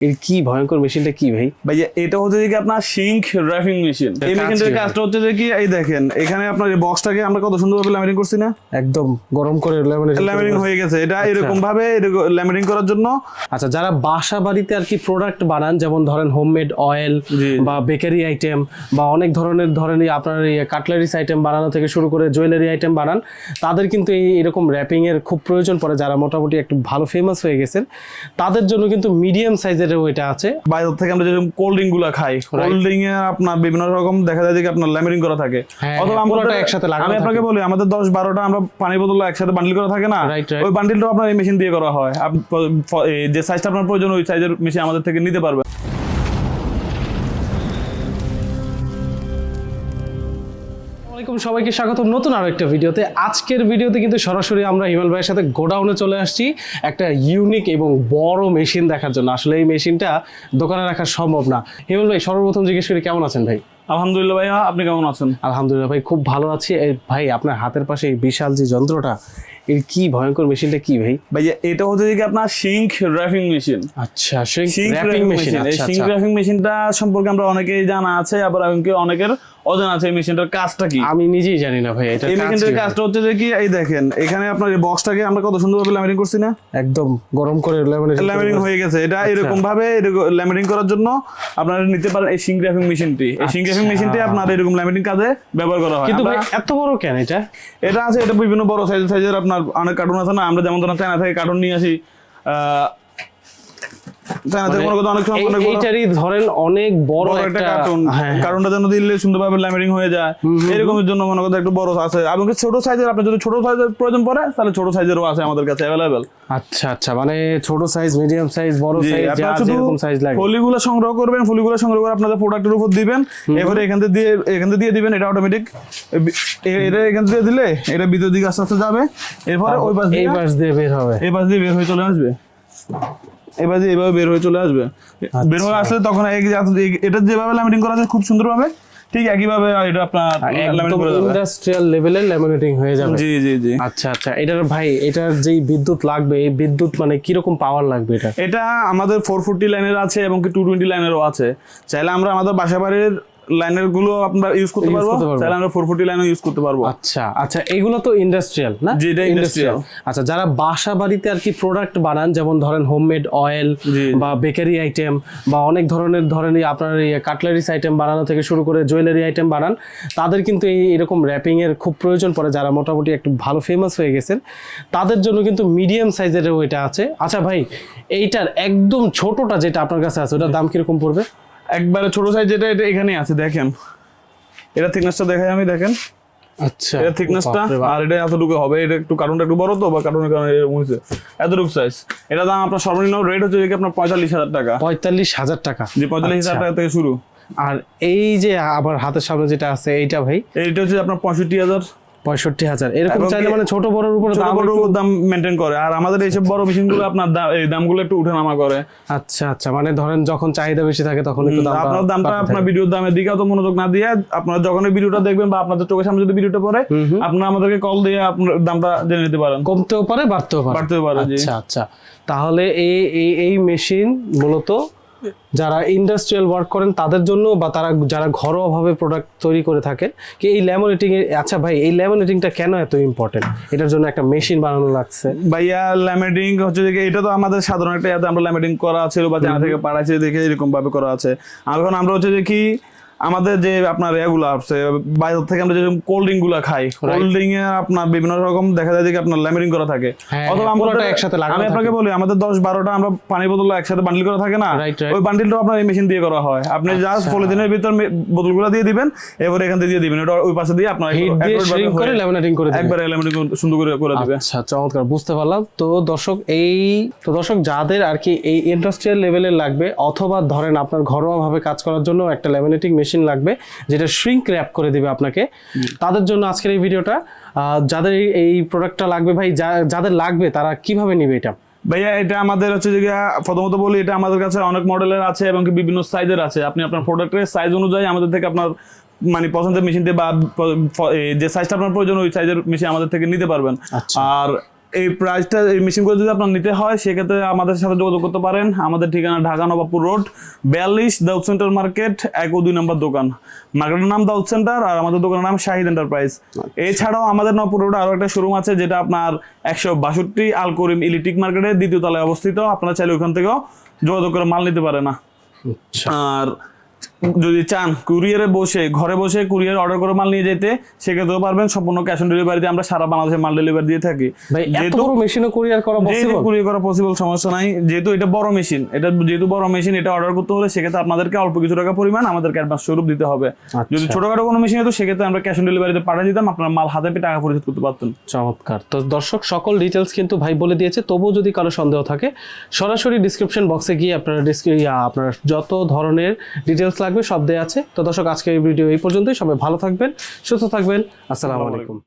এর কি ভয়ঙ্কর মেশিনটা কি ভাই? ভাই এটা হচ্ছে যে কি আপনার সিঙ্ক র্যাপিং মেশিন এই মেশিনটার কাজটা হচ্ছে যে কি এই দেখেন এখানে আপনার এই বক্সটাকে আমরা কত সুন্দরভাবে ল্যামিনিং করছি না? একদম গরম করে laminating ল্যামিনিং করে- হয়ে গেছে এটা এরকম ভাবে ল্যামিনিং করার জন্য। আচ্ছা যারা বাসা বাড়িতে আর কি প্রোডাক্ট বানান যেমন ধরেন হোমমেড অয়েল বা বেকারি আইটেম বা অনেক ধরনের ধরেন এই আপনার এই কাটলারিস আইটেম বানানো থেকে শুরু করে জুয়েলারি আইটেম বানান তাদের কিন্তু এই এরকম র্যাপিং এর খুব প্রয়োজন পড়ে। যারা মোটামুটি একটু ভালো ফেমাস হয়ে গেছেন তাদের জন্য কিন্তু মিডিয়াম সাইজেরও ওইটা আছে। বাইরে থেকে আমরা যেরকম কোল্ড ড্রিঙ্কগুলা খাই কোল্ড ড্রিঙ্ক এ আপনার বিভিন্ন রকম দেখা যায় যে আপনার ল্যামিনিং করা থাকে। হ্যাঁ, অথবা আমরা একসাথে লাগানো আমি আপনাকে। বলি আমাদের দশ বারোটা আমরা পানি বোতল একসাথে বান্ডিল করা থাকে না. ওই বান্ডিলটা আপনার এই মেশিন দিয়ে করা হয়। যে সাইজটা আপনার প্রয়োজন ওই সাইজের মেশিন আমাদের থেকে নিতে পারবে। সবাইকে স্বাগত নতুন আরও একটা ভিডিওতে। আজকের ভিডিওতে কিন্তু সরাসরি আমরা হিমাল ভাইয়ের সাথে গোডাউনে চলে আসছি একটা ইউনিক এবং বড় মেশিন দেখার জন্য। আসলে এই মেশিনটা দোকানে রাখা সম্ভব না। হিমাল ভাই সর্বপ্রথম জিজ্ঞেস করি কেমন আছেন ভাই? আলহামদুলিল্লাহ ভাইয়া আপনি কেমন আছেন? আলহামদুলিল্লাহ ভাই খুব ভালো আছি। ভাই আপনার হাতের পাশে এই বিশাল যে যন্ত্রটা এর কি ভয়ঙ্কর মেশিনটা কি ভাই? ভাইয়া এটা হচ্ছে যে আপনার সিঙ্ক র্যাপিং মেশিন আচ্ছা সিঙ্ক র্যাপিং মেশিন এই সিঙ্ক। র্যাপিং মেশিনটা সম্পর্কে আমরা অনেকেই জানা আছে আবার অনেকে অনেকের অজানা আছে এই মেশিনটার কাজটা কি? আমি নিজেই জানি না ভাই এটা এই মেশিনটার কাজটা হচ্ছে যে কি এই দেখেন এখানে আপনার এই বক্সটাকে আমরা কত সুন্দরভাবে ল্যামিনিং করছি না? একদম গরম করে laminating করে- ল্যামিনিং হয়ে গেছে এটা আচ্ছা। এরকম ভাবে করার জন্য আপনারা নিতে পারেন এই সিঙ্ক গ্রাফিং মেশিনটি এই সিঙ্ক আচ্ছা। মেশিনটি আপনার এরকম ল্যামিনিং কাজে ব্যবহার করা হয়। কিন্তু ভাই এত বড় কেন এটা? এটা আছে এটা বিভিন্ন বড় সাইজ সাইজের আপনার অনেক কার্টুন আছে না? আমরা যেমন ধরনের চায়না থেকে কার্টুন নিয়ে আসি এইটারই ধরেন অনেক বড় একটা কার্টুন হ্যাঁ। কার্টুনটা যেন দিলে সুন্দরভাবে ল্যামিনিং হয়ে যায়। এরকমের জন্য মনে করতে একটু বড় আছে এবং ছোট সাইজের যদি ছোট সাইজের প্রয়োজন পড়ে তাহলে ছোট সাইজেরও আছে আমাদের কাছে অ্যাভেলেবেল আচ্ছা আচ্ছা মানে ছোট সাইজ মিডিয়াম সাইজ বড় সাইজ যা যেরকম সাইজ লাগে। ফলিগুলো সংগ্রহ করবেন ফলিগুলো সংগ্রহ করে আপনাদের প্রোডাক্টের উপর দিবেন। এবারে এখান থেকে দিয়ে এখান থেকে দিয়ে দিবেন এটা অটোমেটিক এটা এখান থেকে দিলে এটা ভিতর দিকে আস্তে আস্তে যাবে। এরপরে ওই পাশ এই দিয়ে পাশ দিয়ে বের হবে। এই পাশ দিয়ে বের হয়ে চলে আসবে। এবার যে এভাবে বের হয়ে চলে আসবে। বের হয়ে আসলে তখন এটা যেভাবে ল্যামিনেটিং করা আছে খুব সুন্দরভাবে ঠিক একইভাবে এটা আপনার ইন্ডাস্ট্রিয়াল লেভেলের ল্যামিনেটিং হয়ে যাবে। জি জি জি। আচ্ছা আচ্ছা এটার ভাই এটার যেই বিদ্যুৎ লাগবে এই বিদ্যুৎ মানে কি রকম পাওয়ার লাগবে এটা? এটা আমাদের ফোর ফোরটি লাইনের আছে এবং কি টু টোয়েন্টি লাইনেরও আছে। চাইলে আমরা আমাদের বাসা বাড়ির লাইনেরগুলো আমরা ইউজ করতে পারব। চাইলে আমরা ফোর ফোরটি লাইনও ইউজ করতে পারব। আচ্ছা আচ্ছা এগুলো তো ইন্ডাস্ট্রিয়াল না? জি, এটা industrial। আচ্ছা যারা বাসা বাড়িতে আর কি প্রোডাক্ট বানান যেমন ধরেন হোমমেড অয়েল বা বেকারি আইটেম বা অনেক ধরনের ধরেন আপনার এই কাটলারিস আইটেম বানানো থেকে শুরু করে জুয়েলারি আইটেম বানান তাদের কিন্তু এই এরকম র্যাপিং এর খুব প্রয়োজন পড়ে যারা মোটামুটি একটু ভালো ফেমাস হয়ে গেছেন। তাদের জন্য কিন্তু মিডিয়াম সাইজেরও এটা আছে। আচ্ছা ভাই এইটার একদম ছোটটা যেটা আপনার কাছে আছে ওটার দাম কীরকম পড়বে? একবারে ছোট সাইজ যেটা এটা এখানেই আছে দেখেন। এটা থিকনেসটা দেখাই আমি দেখেন। আচ্ছা এটা থিকনেসটা আর এটা এতটুকু হবে এটা একটু কার্টুনটা একটু বড় তো বা কার্টুনের কারণে এরকম হয়েছে। এতটুকু সাইজ এটা দাম আপনার সর্বনিম্ন রেট হচ্ছে কি আপনার পঁয়তাল্লিশ হাজার টাকা। পঁয়তাল্লিশ হাজার টাকা। যে পঁয়তাল্লিশ হাজার আচ্ছা। টাকা থেকে শুরু। আর এই যে আবার হাতের সামনে যেটা আছে এইটা ভাই? এইটা হচ্ছে আপনার পঁয়ষট্টি হাজার। পঁয়ষট্টি হাজার। এরকম চাইলে মানে ছোট বড়র উপরে দাম দাম মেনটেন করে। আর আমাদের এইসব বড় মেশিনগুলো আপনার এই দামগুলো একটু উঠানামা করে। আচ্ছা আচ্ছা। মানে ধরেন যখন চাহিদা বেশি থাকে তখন একটু দাম আপনার দামটা আপনার ভিডিওর দামের দিকে মনোযোগ না দিয়ে আপনারা যখন এই ভিডিওটা দেখবেন বা আপনাদের চোখের সামনে যদি ভিডিওটা পড়ে আপনারা আমাদেরকে কল দিয়ে আপনার দামটা জেনে নিতে পারেন। কমতেও পারে বাড়তেও পারে। বাড়তেও পারে আচ্ছা আচ্ছা। তাহলে এই এই এই মেশিন মূলত যারা ইন্ডাস্ট্রিয়াল ওয়ার্ক করেন তাদের জন্য বা তারা যারা ঘরোয়াভাবে প্রোডাক্ট তৈরি করে থাকেন কি এই ল্যামিনেটিং এর আচ্ছা ভাই এই ল্যামিনেটিংটা কেন এত ইম্পর্টেন্ট এটার জন্য একটা মেশিন বানানো লাগছে। ভাইয়া ল্যামিনেটিং হচ্ছে যে এটা তো আমাদের সাধারণ একটা আমরা ল্যামিনেটিং করা আছে বা জানা থেকে পাড়াইছে দেখে এরকম ভাবে করা আছে। আর এখন আমরা হচ্ছে যে কি আমাদের যে আপনার এগুলো আছে বাইরে থেকে আমরা যে কোল্ড ড্রিঙ্কগুলা খাই কোল্ড ড্রিঙ্ক এ আপনার বিভিন্ন রকম দেখা যায় যে আপনার ল্যামেডিং করা থাকে। হ্যাঁ, অথবা হ্যাঁ, পুরোটা একসাথে আমি আপনাকে বলি আমাদের দশ বারোটা আমরা পানি বোতল একসাথে বান্ডিল করা থাকে না. ওই বান্ডিলটা আপনার এই মেশিন দিয়ে করা হয়। আপনি জাস্ট পলিথিনের ভিতর বোতলগুলো দিয়ে দিবেন এবার এখান থেকে দিয়ে দিবেন। ওটা ওই পাশে দিয়ে আপনার করে ল্যামিনেটিং করে দিবেন। একবার ল্যামিনেটিং সুন্দর করে করে দিবে। আচ্ছা চমৎকার বুঝতে পারলাম। তো দর্শক এই তো দর্শক যাদের আর কি এই ইন্ডাস্ট্রিয়াল লেভেলের লাগবে অথবা ধরেন আপনার ঘরোয়া ভাবে কাজ করার জন্য একটা ল্যামিনেটিং মেশিন লাগবে যেটা শ্রিঙ্ক র্যাপ করে দেবে আপনাকে। তাদের জন্য আজকের এই ভিডিওটা যাদের এই- প্রোডাক্টটা লাগবে ভাই যাদের লাগবে তারা কীভাবে নিবে এটা? ভাইয়া এটা আমাদের হচ্ছে যে প্রথমত বলি এটা আমাদের কাছে অনেক মডেলের আছে এবং বিভিন্ন সাইজের আছে। আপনি আপনার প্রোডাক্টের সাইজ অনুযায়ী আমাদের থেকে আপনার মানে পছন্দের মেশিন দিয়ে বা যে সাইজটা আপনার প্রয়োজন ওই সাইজের মেশিন আমাদের থেকে নিতে পারবেন। আচ্ছা। আর এই প্রাইসটা এই মেশিনগুলো যদি আপনার নিতে হয় সেক্ষেত্রে আমাদের সাথে যোগাযোগ করতে পারেন। আমাদের ঠিকানা ঢাকা নবাবপুর রোড বিয়াল্লিশ দাউদ সেন্টার মার্কেট এক ও দুই নম্বর দোকান। মার্কেটের নাম দাউদ সেন্টার আর আমাদের দোকানের নাম শাহিদ এন্টারপ্রাইজ এছাড়াও আমাদের নবপুর রোডে আরও একটা শোরুম আছে যেটা আপনার একশো বাষট্টি আল করিম ইলেকট্রিক মার্কেটের দ্বিতীয় তলায় অবস্থিত। আপনারা চাইলে ওখান থেকেও যোগাযোগ করে মাল নিতে পারে না আচ্ছা। আর যদি চান কুরিয়ারে বসে ঘরে বসে কুরিয়ার অর্ডার করে মাল নিয়ে যেতে সেক্ষেত্রেও পারবেন সম্পূর্ণ ক্যাশ অন ডেলিভারিতে আমরা সারা বাংলাদেশে মাল ডেলিভারি দিয়ে থাকি। যেহেতু কুরিয়ার করা পসিবল কুরিয়ার করা পসিবল সমস্যা নাই। যেহেতু এটা বড় মেশিন এটা যেহেতু বড় মেশিন এটা অর্ডার করতে হলে সেক্ষেত্রে আপনাদেরকে অল্প কিছু টাকা পরিমাণ আমাদেরকে অ্যাডভান্স স্বরূপ দিতে হবে। যদি ছোটখাটো কোনো মেশিন হতো সেক্ষেত্রে আমরা ক্যাশ অন ডেলিভারিতে পাঠিয়ে দিতাম আপনার মাল হাতে পেয়ে টাকা পরিশোধ করতে পারতেন। চমৎকার। তো দর্শক সকল ডিটেলস কিন্তু ভাই বলে দিয়েছে তবুও যদি কারও সন্দেহ থাকে সরাসরি ডিসক্রিপশন বক্সে গিয়ে আপনারা আপনার যত ধরনের ডিটেলস লাগবে, সব দেওয়া আছে। তো দর্শক আজকে এই ভিডিও এই পর্যন্তই। সবাই ভালো থাকবেন, সুস্থ থাকবেন। আসসালামু আলাইকুম।